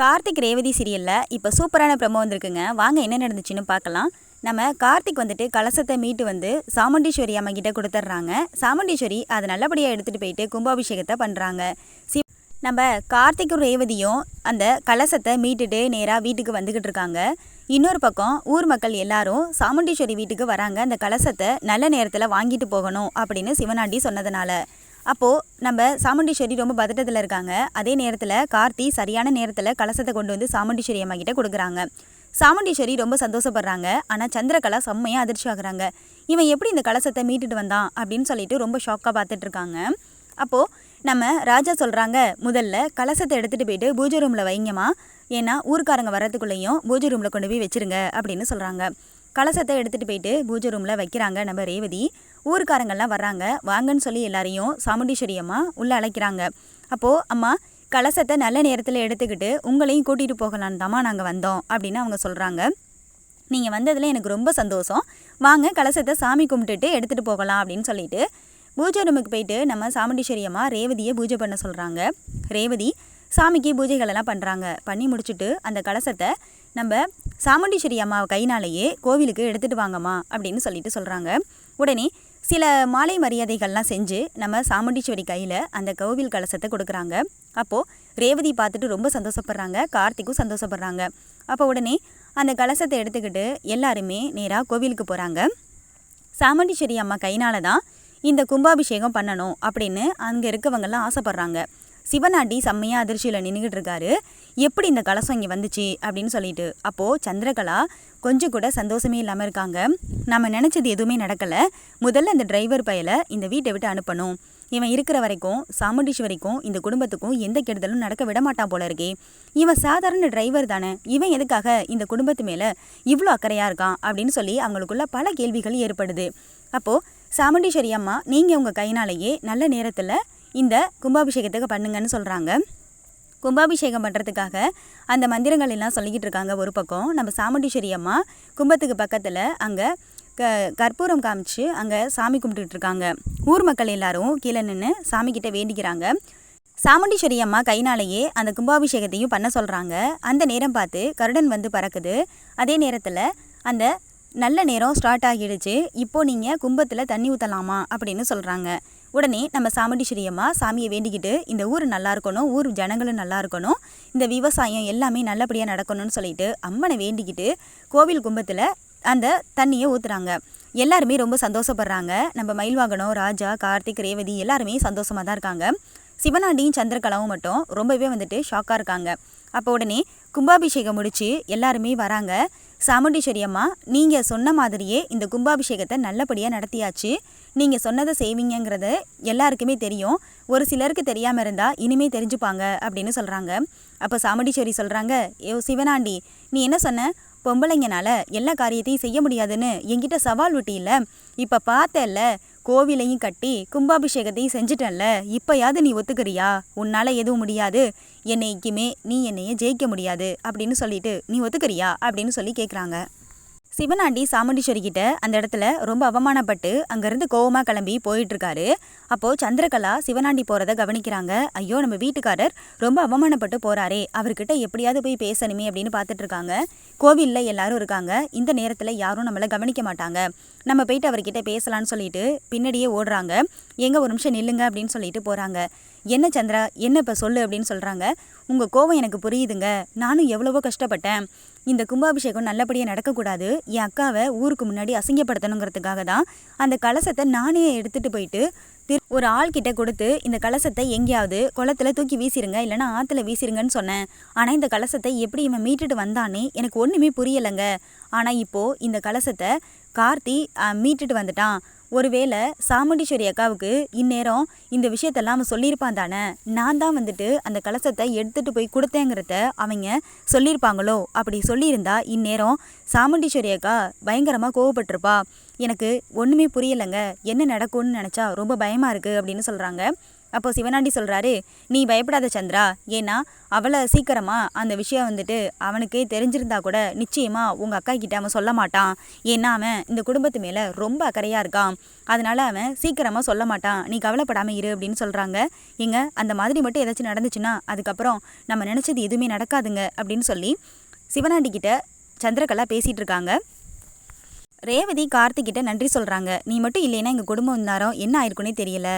கார்த்திக் ரேவதி சீரியலில் இப்போ சூப்பரான ப்ரமோ வந்திருக்குங்க. வாங்க என்ன நடந்துச்சுன்னு பார்க்கலாம். நம்ம கார்த்திக் வந்துட்டு கலசத்தை மீட்டு வந்து சாமுண்டீஸ்வரி அம்மா கிட்ட கொடுத்துட்றாங்க. சாமுண்டீஸ்வரி அதை நல்லபடியாக எடுத்துகிட்டு போயிட்டு கும்பாபிஷேகத்தை பண்ணுறாங்க சி நம்ம கார்த்திக்கும் ரேவதியும் அந்த கலசத்தை மீட்டுட்டு நேராக வீட்டுக்கு வந்துக்கிட்டு இருக்காங்க. இன்னொரு பக்கம் ஊர் மக்கள் எல்லாரும் சாமுண்டீஸ்வரி வீட்டுக்கு வராங்க. அந்த கலசத்தை நல்ல நேரத்தில் வாங்கிட்டு போகணும் அப்படின்னு சிவனாண்டி சொன்னதுனால. அப்போது நம்ம சாமுண்டீஸ்வரி ரொம்ப பதட்டத்தில் இருக்காங்க. அதே நேரத்தில் கார்த்தி சரியான நேரத்தில் கலசத்தை கொண்டு வந்து சாமுண்டீஸ்வரி அம்மா கிட்ட கொடுக்குறாங்க. சாமுண்டீஸ்வரி ரொம்ப சந்தோஷப்படுறாங்க. ஆனால் சந்திரகலா செம்மையாக அதிர்ச்சி ஆகுறாங்க. இவன் எப்படி இந்த கலசத்தை மீட்டுட்டு வந்தான் அப்படின்னு சொல்லிட்டு ரொம்ப ஷாக்காக பார்த்துட்டு இருக்காங்க. அப்போது நம்ம ராஜா சொல்கிறாங்க முதல்ல கலசத்தை எடுத்துகிட்டு போயிட்டு பூஜை ரூமில் வைங்கம்மா. ஏன்னா ஊருக்காரங்க வர்றதுக்குள்ளேயும் பூஜை ரூமில் கொண்டு போய் வச்சிருங்க அப்படின்னு சொல்கிறாங்க கலசத்தை எடுத்துகிட்டு போயிட்டு பூஜை ரூமில் வைக்கிறாங்க நம்ம ரேவதி. ஊருக்காரங்கள்லாம் வர்றாங்க. வாங்கன்னு சொல்லி எல்லாரையும் சாமுண்டீஸ்வரி அம்மா உள்ளே அழைக்கிறாங்க. அப்போது அம்மா கலசத்தை நல்ல நேரத்தில் எடுத்துக்கிட்டு உங்களையும் கூட்டிகிட்டு போகலான்னு தாம்மா நாங்கள் வந்தோம் அப்படின்னு அவங்க சொல்கிறாங்க நீங்கள் வந்ததில் எனக்கு ரொம்ப சந்தோஷம். வாங்க கலசத்தை சாமி கும்பிட்டுட்டு எடுத்துகிட்டு போகலாம் அப்படின்னு சொல்லிட்டு பூஜை ரூமுக்கு போயிட்டு நம்ம சாமுண்டீஸ்வரி அம்மா ரேவதியை பூஜை பண்ண சொல்கிறாங்க ரேவதி சாமிக்கு பூஜைகளெல்லாம் பண்ணுறாங்க பண்ணி முடிச்சுட்டு அந்த கலசத்தை நம்ம சாமுண்டீஸ்வரி அம்மா கைனாலேயே கோவிலுக்கு எடுத்துகிட்டு வாங்கம்மா அப்படின்னு சொல்லிட்டு சொல்கிறாங்க உடனே சில மாலை மரியாதைகள்லாம் செஞ்சு நம்ம சாமுண்டீஸ்வரி கையில் அந்த கோவில் கலசத்தை கொடுக்குறாங்க. அப்போது ரேவதி பார்த்துட்டு ரொம்ப சந்தோஷப்படுறாங்க. கார்த்திக்கும் சந்தோஷப்படுறாங்க. அப்போ உடனே அந்த கலசத்தை எடுத்துக்கிட்டு எல்லாருமே நேராக கோவிலுக்கு போகிறாங்க சாமுண்டீஸ்வரி அம்மா கைனால தான் இந்த கும்பாபிஷேகம் பண்ணணும் அப்படின்னு அங்கே இருக்கவங்கெல்லாம் ஆசைப்பட்றாங்க. சிவனாண்டி செம்மையாக அதிர்ச்சியில் நின்றுக்கிட்டு இருக்காரு. எப்படி இந்த கலசம் இங்கே வந்துச்சு அப்படின்னு சொல்லிட்டு. அப்போது சந்திரகலா கொஞ்சம் கூட சந்தோஷமே இல்லாமல் இருக்காங்க. நம்ம நினச்சது எதுவுமே நடக்கலை. முதல்ல அந்த டிரைவர் பயலை இந்த வீட்டை விட்டு அனுப்பணும். இவன் இருக்கிற வரைக்கும் சாமுண்டீஸ்வரிக்கும் இந்த குடும்பத்துக்கும் எந்த கெடுதலும் நடக்க விட மாட்டான் போல இருக்கே. இவன் சாதாரண டிரைவர் தானே. இவன் எதுக்காக இந்த குடும்பத்து மேலே இவ்வளோ அக்கறையாக இருக்கான் அப்படின்னு சொல்லி அவங்களுக்குள்ள பல கேள்விகள் ஏற்படுது. அப்போது சாமுண்டீஸ்வரி அம்மா நீங்கள் உங்கள் கையினாலேயே நல்ல நேரத்தில் இந்த கும்பாபிஷேகத்துக்கு பண்ணுங்கன்னு சொல்கிறாங்க கும்பாபிஷேகம் பண்ணுறதுக்காக அந்த மந்திரங்கள் எல்லாம் சொல்லிக்கிட்டு இருக்காங்க ஒரு பக்கம். நம்ம சாமுண்டீஸ்வரி அம்மா கும்பத்துக்கு பக்கத்தில் அங்கே க கற்பூரம் காமிச்சு அங்கே சாமி கும்பிட்டுட்டு இருக்காங்க. ஊர் மக்கள் எல்லாரும் கீழே நின்று சாமிக்கிட்ட வேண்டிக்கிறாங்க. சாமுண்டீஸ்வரி அம்மா கைனாலேயே அந்த கும்பாபிஷேகத்தையும் பண்ண சொல்கிறாங்க அந்த நேரம் பார்த்து கருடன் வந்து பறக்குது. அதே நேரத்தில் அந்த நல்ல நேரம் ஸ்டார்ட் ஆகிடுச்சு. இப்போது நீங்கள் கும்பத்தில் தண்ணி ஊற்றலாமா அப்படின்னு சொல்கிறாங்க உடனே நம்ம சாமுண்டீஸ்வரி அம்மா சாமியை வேண்டிக்கிட்டு இந்த ஊர் நல்லா இருக்கணும் ஊர் ஜனங்களும் நல்லா இருக்கணும் இந்த விவசாயம் எல்லாமே நல்லபடியாக நடக்கணும்னு சொல்லிட்டு அம்மனை வேண்டிக்கிட்டு கோவில் கும்பத்தில் அந்த தண்ணியை ஊற்றுறாங்க எல்லாருமே ரொம்ப சந்தோஷப்படுறாங்க. நம்ம மயில்வாகனம் ராஜா கார்த்திக் ரேவதி எல்லாருமே சந்தோஷமாக தான் இருக்காங்க. சிவனாண்டியும் சந்திரகலாவும் மட்டும் ரொம்பவே வந்துட்டு ஷாக்காக இருக்காங்க. அப்போ உடனே கும்பாபிஷேகம் முடித்து எல்லாருமே வராங்க. சாமுண்டீஸ்வரி அம்மா நீங்கள் சொன்ன மாதிரியே இந்த கும்பாபிஷேகத்தை நல்லபடியாக நடத்தியாச்சு. நீங்கள் சொன்னதை செய்வீங்கிறது எல்லாருக்குமே தெரியும். ஒரு சிலருக்கு தெரியாமல் இருந்தால் இனிமே தெரிஞ்சுப்பாங்க அப்படின்னு சொல்கிறாங்க அப்போ சாமுண்டீஸ்வரி சொல்கிறாங்க ஏ சிவனாண்டி நீ என்ன சொன்ன? பொம்பளைங்கனால எல்லா காரியத்தையும் செய்ய முடியாதுன்னு என்கிட்ட சவால் விட்டியில்ல இப்போ பார்த்தல்ல கோவிலையும் கட்டி கும்பாபிஷேகத்தையும் செஞ்சிட்டல்ல இப்போயாவது நீ ஒத்துக்கிறியா? உன்னால் எதுவும் முடியாது. என்னைக்குமே நீ என்னைய ஜெயிக்க முடியாது. அப்படின்னு சொல்லிட்டு நீ ஒத்துக்கிறியா? அப்படின்னு சொல்லி கேட்குறாங்க சிவனாண்டி சாமுண்டீஸ்வரி கிட்ட அந்த இடத்துல ரொம்ப அவமானப்பட்டு அங்கேருந்து கோவமாக கிளம்பி போயிட்டு இருக்காரு அப்போது சந்திரகலா சிவனாண்டி போகிறத கவனிக்கிறாங்க. ஐயோ நம்ம வீட்டுக்காரர் ரொம்ப அவமானப்பட்டு போகிறாரே அவர்கிட்ட எப்படியாவது போய் பேசணுமே அப்படின்னு பார்த்துட்டு இருக்காங்க கோவிலில் எல்லாரும் இருக்காங்க. இந்த நேரத்தில் யாரும் நம்மளை கவனிக்க மாட்டாங்க. நம்ம போயிட்டு அவர்கிட்ட பேசலான்னு சொல்லிட்டு பின்னாடியே ஓடுறாங்க. எங்கே ஒரு நிமிஷம் நில்லுங்க அப்படின்னு சொல்லிட்டு போகிறாங்க என்ன சந்திரா? என்ன இப்போ சொல்லு? அப்படின்னு சொல்கிறாங்க உங்கள் கோவம் எனக்கு புரியுதுங்க. நானும் எவ்வளவோ கஷ்டப்பட்டேன். இந்த கும்பாபிஷேகம் நல்லபடியாக நடக்கக்கூடாது. என் அக்காவை ஊருக்கு முன்னாடி அசிங்கப்படுத்தணுங்கிறதுக்காக தான் அந்த கலசத்தை நானே எடுத்துகிட்டு போயிட்டு ஒரு ஆள்கிட்ட கொடுத்து இந்த கலசத்தை எங்கேயாவது குளத்துல தூக்கி வீசிருங்க இல்லைன்னா ஆற்றுல வீசிருங்கன்னு சொன்னேன். ஆனால் இந்த கலசத்தை எப்படி இவன் மீட்டுட்டு வந்தானே எனக்கு ஒன்றுமே புரியலைங்க. ஆனால் இப்போது இந்த கலசத்தை கார்த்தி மீட்டுட்டு வந்துட்டான். ஒருவேளை சாமுண்டீஸ்வரி அக்காவுக்கு இந்நேரம் இந்த விஷயத்தெல்லாம் அவன் சொல்லியிருப்பான் தானே? நான் தான் வந்துட்டு அந்த கலசத்தை எடுத்துகிட்டு போய் கொடுத்தேங்கிறத அவங்க சொல்லியிருப்பாங்களோ? அப்படி சொல்லியிருந்தா இந்நேரம் சாமுண்டீஸ்வரி அக்கா பயங்கரமாக கோவப்பட்டிருப்பா. எனக்கு ஒன்றுமே புரியலைங்க. என்ன நடக்கும்னு நினச்சா ரொம்ப பயமாக இருக்குது அப்படின்னு சொல்கிறாங்க அப்போ சிவனாண்டி சொல்கிறாரு நீ பயப்படாத சந்திரா. ஏன்னா அவளை சீக்கிரமாக அந்த விஷயம் வந்துட்டு அவனுக்கு தெரிஞ்சிருந்தா கூட நிச்சயமாக உங்கள் அக்கா கிட்ட அவன் சொல்ல மாட்டான். ஏன்னா அவன் இந்த குடும்பத்து மேலே ரொம்ப அக்கறையாக இருக்கான். அதனால் அவன் சீக்கிரமாக சொல்ல மாட்டான். நீ கவலைப்படாமல் இரு அப்படின்னு சொல்கிறாங்க இங்க அந்த மாதிரி மட்டும் ஏதாச்சும் நடந்துச்சுன்னா அதுக்கப்புறம் நம்ம நினச்சது எதுவுமே நடக்காதுங்க அப்படின்னு சொல்லி சிவனாண்டி கிட்ட சந்திரகலா பேசிகிட்டு இருக்காங்க. ரேவதி கார்த்திக்கிட்ட நன்றி சொல்கிறாங்க நீ மட்டும் இல்லைன்னா எங்கள் குடும்பம் நேரம் என்ன ஆயிருக்குன்னே தெரியல.